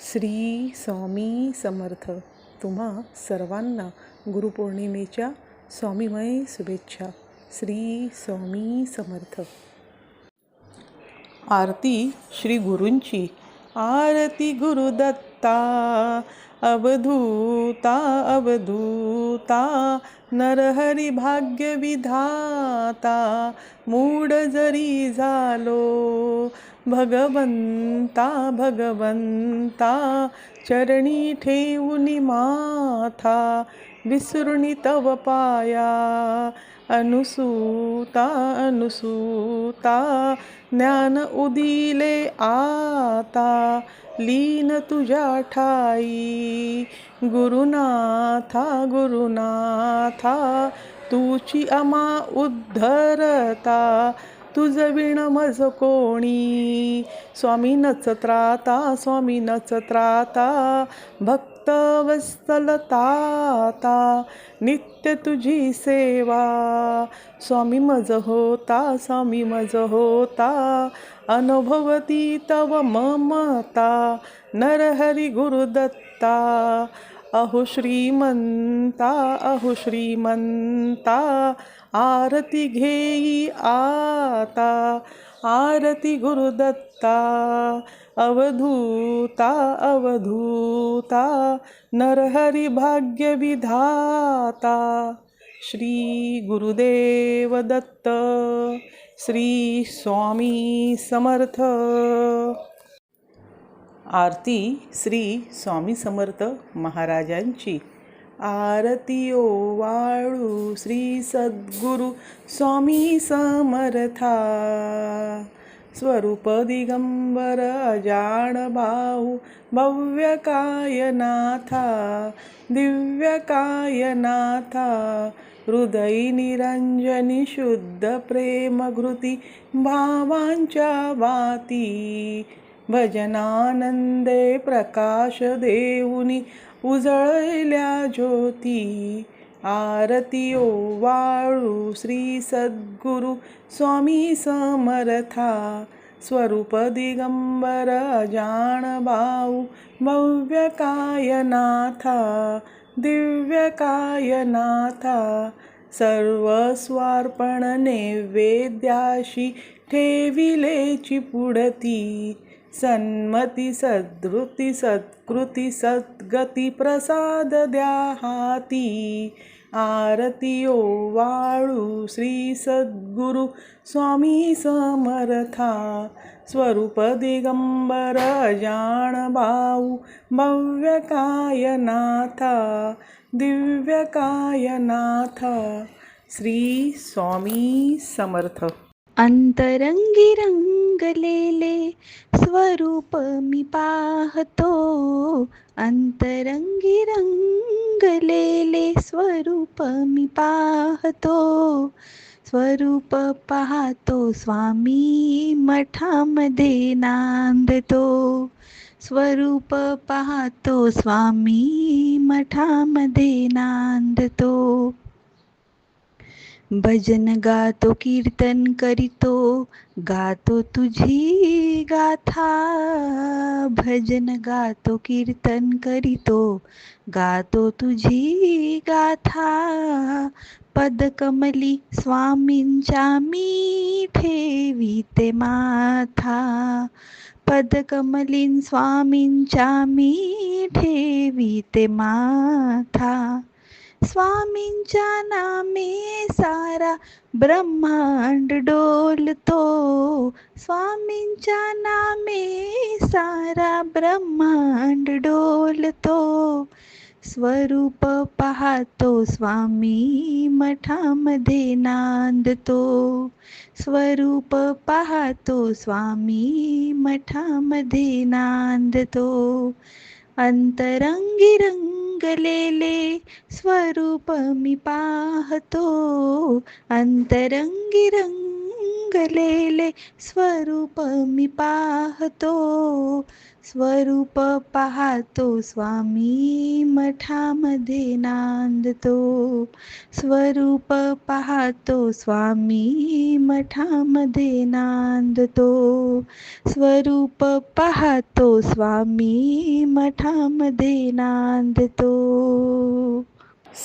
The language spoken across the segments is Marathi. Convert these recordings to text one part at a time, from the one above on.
श्री स्वामी समर्थ. तुम्हा सर्वांना गुरुपौर्णिमेच्या स्वामीमय शुभेच्छा. श्री स्वामी समर्थ. आरती श्री गुरूंची. आरती गुरुदत्ता अवधूता अवधूता नरहरी भाग्य विधाता मूड जरी झालो भगवंता भगवंता चरणी ठेवून माथा विसरुणी तव पाया अनुसूता अनुसूता ज्ञान उदिले आता लीन तुझ्या ठाई गुरुनाथा गुरुनाथा तुची अमा उद्धरता तुझ विण मज कोणी? स्वामी नचत्राता स्वामी नचत्राता भक्त वस्तलताता नित्य तुझी सेवा. स्वामी मज होता स्वामी मज होता अनुभवती तव ममता नरहरी गुरुदत्ता. अहो श्रीमंता अहो श्रीमंता आरती घेई आता आरती गुरुदत्ता अवधूता अवधूता नरहरी भाग्य विधाता श्री गुरुदेव दत्त श्री स्वामी समर्थ। आरती श्री स्वामी समर्थ महाराजांची. आरती ओ वाळू श्री सद्गुरु स्वामी समर्था. स्वरूप दिगंबर अजाण भाऊ भव्य कायनाथा. दिव्य कायनाथा. हृदयी निरंजनी शुद्ध प्रेमघृती भावांच्या वाती. भजनानंदे प्रकाश देऊनी उजळल्या ज्योती आरती वाळू श्री सद्गुरु स्वामी समर्था स्वरूप दिगंबर अजाण भाऊ भव्य कायनाथा दिव्य कायनाथा सर्वस्वार्पण नैवेद्याशी ठेविलेची पुढती सन्मती सद्वृत्ती सत्कृती सद्गती प्रसाद द्या हाती आरतीयो वाळू श्री सद्गुरु स्वामी समर्था। स्वरूप दिगंबर जाण भाऊ भव्य कायनाथा। श्री स्वामी समर्थ। अंतरंगी रंगलेले स्वरूप मी पाहतो. अंतरंगी रंगलेले स्वरूप मी पाहतो. स्वरूप पाहतो स्वामी मठामध्ये नांदतो. स्वरूप पाहतो स्वामी मठामध्ये नांदतो. भजन गातो कीर्तन करीतो गातो तुझी गाथा. भजन गातो कीर्तन करीतो गातो तुझी गाथा. पदकमली स्वामींच्या मी ठेवीते माथा. पदकमलीन स्वामींच्या मी ठेवीते माथा. स्वामींच्या नामे सारा ब्रह्मांड डोलतो. स्वामींच्या नामे सारा ब्रह्मांड डोलतो. स्वरूप पाहतो स्वामी मठामध्ये नांदतो. स्वरूप पाहतो स्वामी मठामध्ये नांदतो. अंतरंगी रंगलेले स्वरूप मी पाहतो. अंतरंगी रंग रंगलेले स्वरूप मी पाहतो. स्वरूप पाहतो स्वामी मठामध्ये नांदतो. स्वरूप पाहतो स्वामी मठामध्ये नांदतो. स्वरूप पाहतो स्वामी मठामध्ये नांदतो.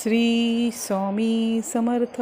श्री स्वामी समर्थ.